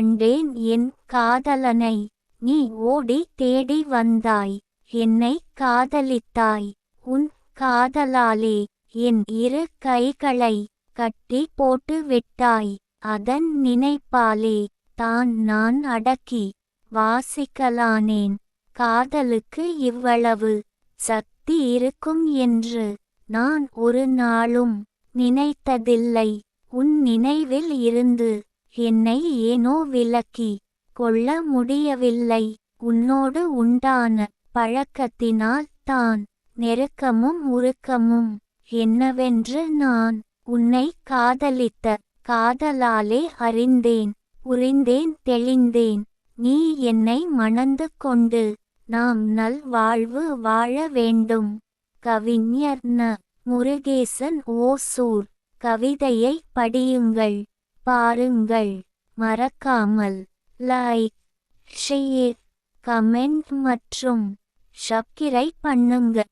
கண்டேன் என் காதலனை. நீ ஓடி தேடி வந்தாய். என்னை காதலித்தாய். உன் காதலாலே என் இரு கைகளை கட்டி போட்டு விட்டாய். அதன் நினைப்பாலே தான் நான் அடக்கி வாசிக்கலானேன். காதலுக்கு இவ்வளவு சக்தி இருக்கும் என்று நான் ஒரு நாளும் நினைத்ததில்லை. உன் நினைவில் இருந்து என்னை ஏனோ விலக்கி கொள்ள முடியவில்லை. உன்னோடு உண்டான பழக்கத்தினால் தான் நெருக்கமும் உருக்கமும் என்னவென்று நான் உன்னை காதலித்த காதலாலே அறிந்தேன் புரிந்தேன் தெளிந்தேன். நீ என்னை மணந்து கொண்டு நாம் நல் வாழ்வு வாழ வேண்டும். கவிஞர் ந. முருகேசன் ஓசூர். கவிதையை படியுங்கள். பாருங்கள். மறக்காமல் லைக் ஷேர் கமெண்ட் மற்றும் சப்ஸ்கிரைப் பண்ணுங்க.